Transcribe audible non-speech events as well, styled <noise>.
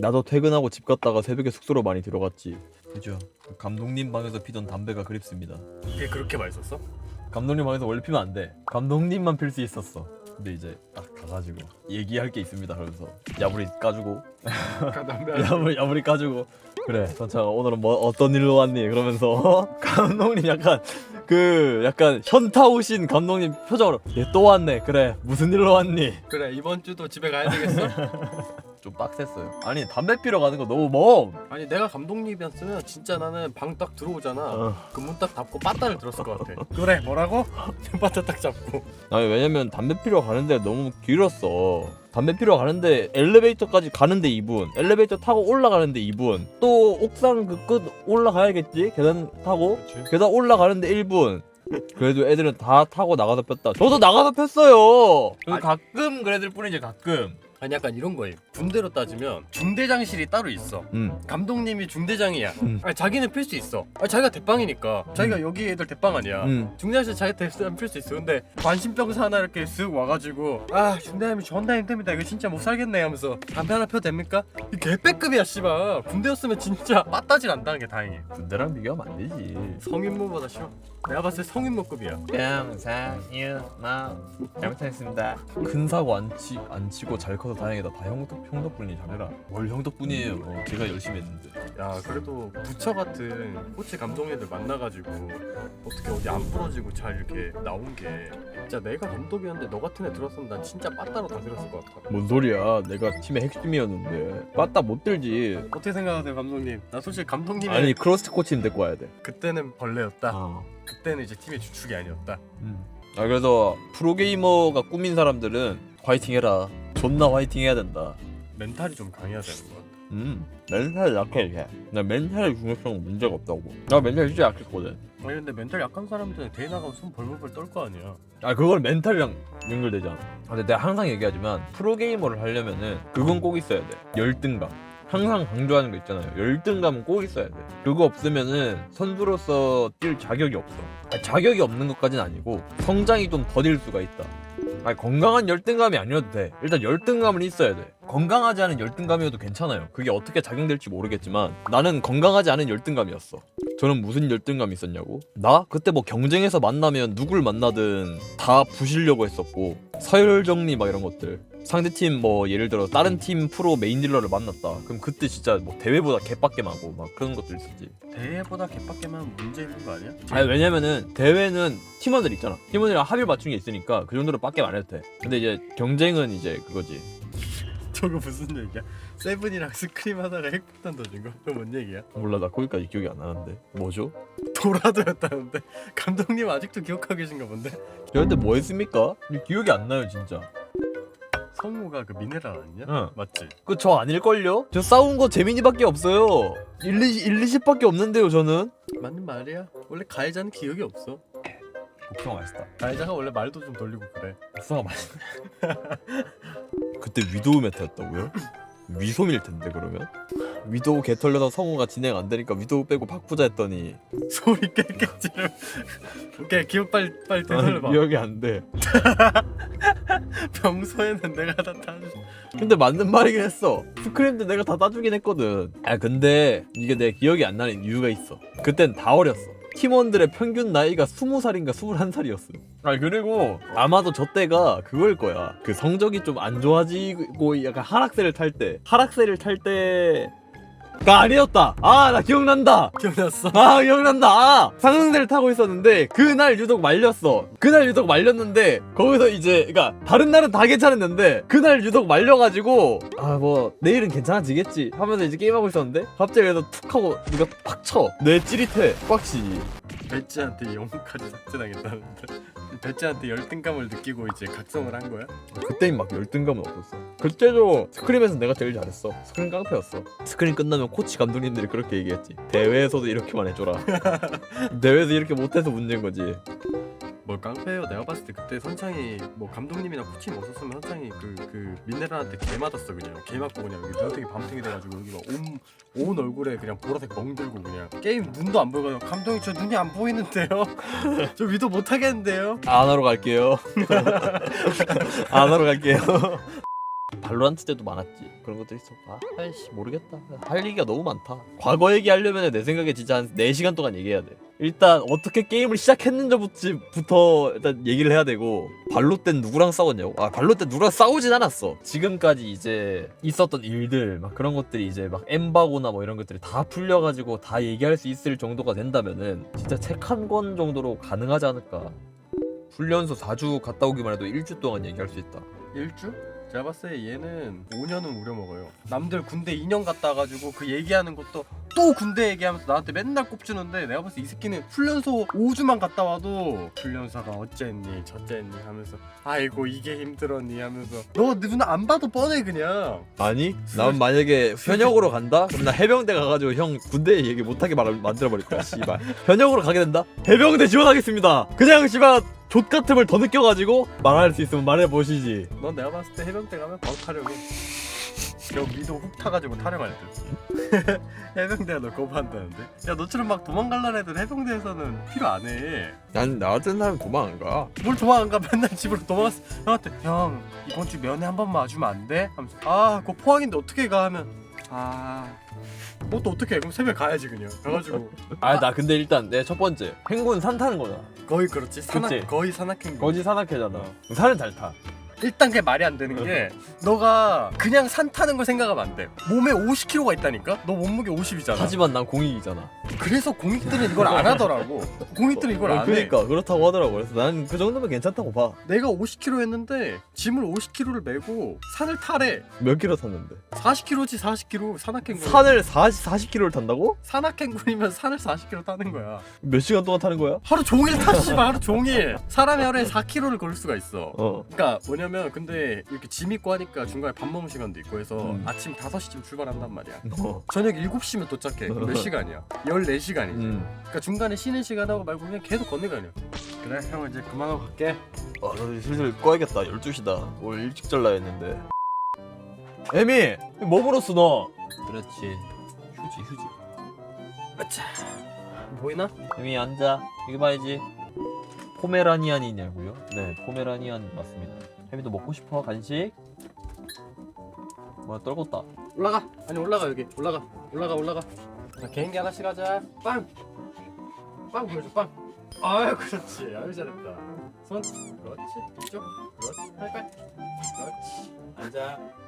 나도 퇴근하고 집 갔다가 새벽에 숙소로 많이 들어갔지. 그죠. 감독님 방에서 피던 담배가 그립습니다. 이게 그렇게 맛있었어? 감독님 방에서 원래 피면 안 돼. 감독님만 필 수 있었어. 근데 이제 딱 가가지고 얘기할 게 있습니다. 그러면서 야부리 까주고 <laughs> 야부리 야부리 까주고 그래 전차가 오늘은 뭐 어떤 일로 왔니? 그러면서 <laughs> 감독님 약간 그 약간 현타 오신 감독님 표정으로 얘 또 왔네. 그래 무슨 일로 왔니? 그래 이번 주도 집에 가야 되겠어? <laughs> 좀 빡셌어요. 아니 담배 피러 가는 거 너무 먼. 아니 내가 감독님이었으면 진짜 나는 방 딱 들어오잖아 어. 그 문 딱 닫고 빠따를 들었을 것 같아 그래 뭐라고? <laughs> 빠따 딱 잡고 아니 왜냐면 담배 피러 가는데 너무 길었어. 담배 피러 가는데 엘리베이터까지 가는데 2분, 엘리베이터 타고 올라가는데 2분, 또 옥상 그 끝 올라가야겠지? 계단 타고 그렇지 계단 올라가는데 1분. 그래도 애들은 다 타고 나가서 폈다. 저도 나가서 폈어요. 아니. 가끔 그래들 뿐이지 가끔. 아니 약간 이런 거예요. 군대로 따지면 중대장실이 따로 있어. 음. 감독님이 중대장이야. 음. 아니 자기는 필 수 있어. 아니 자기가 대빵이니까. 자기가 여기 애들 대빵 아니야. 음. 중대장실 자기 대빵 필수 있어. 근데 관심병사 하나 이렇게 쓱 와가지고 아 중대장님이 존나 힘듭니다. 이거 진짜 못 살겠네 하면서 담배 하나 펴도 됩니까? 이 개패급이야 씨발. 군대였으면 진짜 빠따질 안다는 게 다행이야 군대랑 비교하면 안 되지. 성인모보다 쉬워. 내가 봤을 때 성인모급이야. 병상유마 잘못했습니다. 큰 사고 안, 치, 안 치고 잘 커서 다행이다. 다 형, 덕- 형 덕분이 잘해라. 뭘 형 덕분이에요. 어, 제가 열심히 했는데. 야 그래도 부처 같은 코치 감독님들 만나가지고 어떻게 어디 안 부러지고 잘 이렇게 나온 게 진짜 내가 감독이었는데 너 같은 애 들었으면 난 진짜 빠따로 다 들었을 것 같아 뭔 소리야? 내가 팀의 핵심이었는데 빠따 못 들지. 어떻게 생각하세요 감독님? 나 솔직히 감독님의 아니 크로스 코치는 데리고 와야 돼. 그때는 벌레였다 아. 그때는 이제 팀의 주축이 아니었다 음. 아 그래서 프로게이머가 꾸민 사람들은 화이팅 해라. 존나 화이팅 해야 된다. 멘탈이 좀 강해야 되는 것 같아 음. 멘탈 약해 이게. 나 멘탈의 중요성은 문제가 없다고. 나 멘탈 진짜 약했거든. 아니 근데 멘탈 약한 사람들은 대회 나가면 손 벌벌벌 떨 거 아니야 아 그걸 멘탈이랑 연결되잖아. 근데 내가 항상 얘기하지만 프로게이머를 하려면은 그건 꼭 있어야 돼. 열등감. 항상 강조하는 거 있잖아요. 열등감은 꼭 있어야 돼. 그거 없으면은 선수로서 뛸 자격이 없어. 아니, 자격이 없는 것까지는 아니고 성장이 좀 더딜 수가 있다. 아니, 건강한 열등감이 아니어도 돼. 일단 열등감은 있어야 돼. 건강하지 않은 열등감이어도 괜찮아요. 그게 어떻게 작용될지 모르겠지만 나는 건강하지 않은 열등감이었어. 저는 무슨 열등감이 있었냐고? 나 그때 뭐 경쟁에서 만나면 누굴 만나든 다 부시려고 했었고 서열 정리 막 이런 것들 상대팀 뭐 예를 들어 다른 팀 프로 메인 딜러를 만났다 그럼 그때 진짜 뭐 대회보다 개빡겜하고 막 그런 것들 있었지 대회보다 개빡게만 문제 있는 거 아니야? 아니 왜냐면은 대회는 팀원들 있잖아 팀원들이랑 합의 맞춘 게 있으니까 그 정도로 빡겜 안 해도 돼 근데 이제 경쟁은 이제 그거지 <laughs> 저거 무슨 얘기야? 세븐이랑 스크림 하다가 핵폭탄 터진 거? 그거 뭔 얘기야? 몰라 나 거기까지 기억이 안 나는데 뭐죠? 도라도였다는데 <laughs> 감독님 아직도 기억하고 계신가 본데? 저 그때 뭐 했습니까? 기억이 안 나요 진짜 성우가 그 미네랄 아니냐? 응. 맞지? 그 저 아닐걸요? 저 싸운 거 재민이밖에 없어요 1, 2, 1, 20밖에 없는데요 저는 맞는 말이야 원래 가해자는 기억이 없어 복숭아 맛있다 가해자가 원래 말도 좀 돌리고 그래 복숭아 맛있네 <laughs> 그때 위도우 메타였다고요? 위솜일 텐데 그러면? 위도우 개 털려서 성우가 진행 안 되니까 위도우 빼고 바꾸자 했더니 <laughs> 소리 깨끗지를 오케이 기억 빨리 빨리 되살려봐 기억이 안돼 <laughs> <laughs> 평소에는 내가 다 타줄 근데 맞는 말이긴 했어. 스크림도 내가 다 따주긴 했거든. 아 근데 이게 내 기억이 안 나는 이유가 있어. 그땐 다 어렸어. 팀원들의 평균 나이가 20살인가 21살이었어. 아 그리고 아마도 저 때가 그걸 거야. 그 성적이 좀 안 좋아지고 약간 하락세를 탈 때. 하락세를 탈 때 가 아니었다. 아 나 기억난다. 기억났어? 아 기억난다. 아, 상승세를 타고 있었는데 그날 유독 말렸어. 그날 유독 말렸는데 거기서 이제 그니까 다른 날은 다 괜찮았는데 그날 유독 말려가지고 아 뭐 내일은 괜찮아지겠지 하면서 이제 게임하고 있었는데 갑자기 그래서 툭 하고 누가 팍 쳐 내 찌릿해. 빡시지. 배지한테 영혼까지 삭제당했다는데 배지한테 열등감을 느끼고 이제 각성을 한 거야? 그때는 막 열등감은 없었어. 그때도 스크림에서 내가 제일 잘했어. 스크림 깡패였어. 스크림 끝나면 코치 감독님들이 그렇게 얘기했지. 대회에서도 이렇게만 해줘라. <laughs> 대회에서 이렇게 못해서 문제인 거지 뭘 깡패예요? 내가 봤을 때 그때 선창이 뭐 감독님이나 코치님 없었으면 선창이 그, 그 민네랄한테 개 맞았어 그냥. 개 맞고 그냥 여기 눈탱이 밤탱이 돼가지고 여기 막온 온 얼굴에 그냥 보라색 멍들고 그냥 게임 눈도 안 보이고 감독님 저 눈이 안 보이는데요? <laughs> 저 위도 못 하겠는데요? 안 하러 갈게요. 안 하러 갈게요. 발로란트 때도 많았지. 그런 것도 있어 아 아이씨 모르겠다. 할 얘기가 너무 많다. 과거 얘기하려면 내 생각에 진짜 한 4시간 동안 얘기해야 돼 일단 어떻게 게임을 시작했는지부터 일단 얘기를 해야 되고 발로 땐 누구랑 싸웠냐고? 아 발로 땐 누구랑 싸우진 않았어. 지금까지 이제 있었던 일들 막 그런 것들이 이제 막 엠바고나 뭐 이런 것들이 다 풀려가지고 다 얘기할 수 있을 정도가 된다면은 진짜 책 한 권 정도로 가능하지 않을까? 훈련소 4주 갔다 오기만 해도 일주 동안 얘기할 수 있다. 일주? 제가 봤을 때 얘는 5년은 우려먹어요. 남들 군대 2년 갔다 와가지고 그 얘기하는 것도 또 군대 얘기하면서 나한테 맨날 꼽주는데 내가 봤을 때 이 새끼는 훈련소 5주만 갔다 와도 훈련사가 어쨌니 저쨌니 하면서 아이고 이게 힘들었니 하면서 너눈안 봐도 뻔해 그냥. 아니? 난 만약에 현역으로 간다? 그럼 나 해병대 가가지고 형 군대 얘기 못하게 말 만들어버릴 거야 씨발. 현역으로 가게 된다? 해병대 지원하겠습니다. 그냥 씨발 족 같음을 더 느껴가지고 말할 수 있으면 말해보시지. 넌 내가 봤을 때 해병대 가면 바로 타령해 저 미도 훅 타가지고 타령할 듯 <laughs> 해병대가 널 거부한다는데 야 너처럼 막 도망갈라는 애들 해병대에서는 필요 안해 난나 같은 사람 도망 안 가 뭘 도망 안 가? 맨날 집으로 도망갔어. 형한테 형 이번 주 면회 한 번만 와주면 안 돼? 하면서 아 그거 포항인데 어떻게 가? 하면 아 뭐또 어떻게 해? 그럼 새벽 가야지 그냥. 가가지고 <laughs> 아 나 근데 일단 내 첫 번째 행군 산 타는 거잖아 거의 그렇지. 산악 그치? 거의 산악행. 거지 산악회잖아 산은 잘타 일단 그게 말이 안 되는 게 <laughs> 너가 그냥 산 타는 걸 생각하면 안 돼. 몸에 50kg가 있다니까? 너 몸무게 50이잖아. 하지만 난 공익이잖아 그래서 공익들은 이걸 안 하더라고. 공익들은 이걸 안 해. 그러니까 그렇다고 하더라고 그래서 난 그 정도면 괜찮다고 봐몇 내가 50kg 했는데 짐을 50kg를 메고 산을 타래. 킬로 탔는데 40kg지 40kg 산악행군. 산을 40, 40킬로를 탄다고? 산악행군이면 산을 40km 타는 거야. 몇 시간 동안 타는 거야? 하루 종일 타 씨발 하루 종일. <laughs> 사람이 하루에 4km를 걸을 수가 있어. 어 그러니까 뭐냐면 근데 이렇게 짐 있고 하니까 중간에 밥 먹는 시간도 있고 해서 음. 아침 5시쯤 출발한단 말이야. 어. 저녁 7시면 도착해. 그럼 몇 시간이야? 14시간이지. 음. 그러니까 중간에 쉬는 시간하고 말고 그냥 계속 걷는 거 아니야. 그래 형 이제 그만하고 갈게. 아, 나 슬슬 꺼야겠다. 12시다. 오늘 일찍 잘라 했는데. 에미! 뭐 물었어, 너? 그렇지. 휴지, 휴지. 아차. 보이나? 에미, 앉아. 이거 봐야지. 포메라니안이냐고요? 네, 포메라니안 맞습니다. 혜미도 먹고 싶어, 간식? 뭐야, 떨궜다. 올라가. 아니 올라가 여기. 올라가. 올라가 올라가. 자, 개인기 하나씩 하자. 빵. 빵 보여줘 빵. 아유 그렇지. 아유 잘했다. 손. 그렇지. 이쪽. 그렇지. 팔팔. 그렇지. 앉아.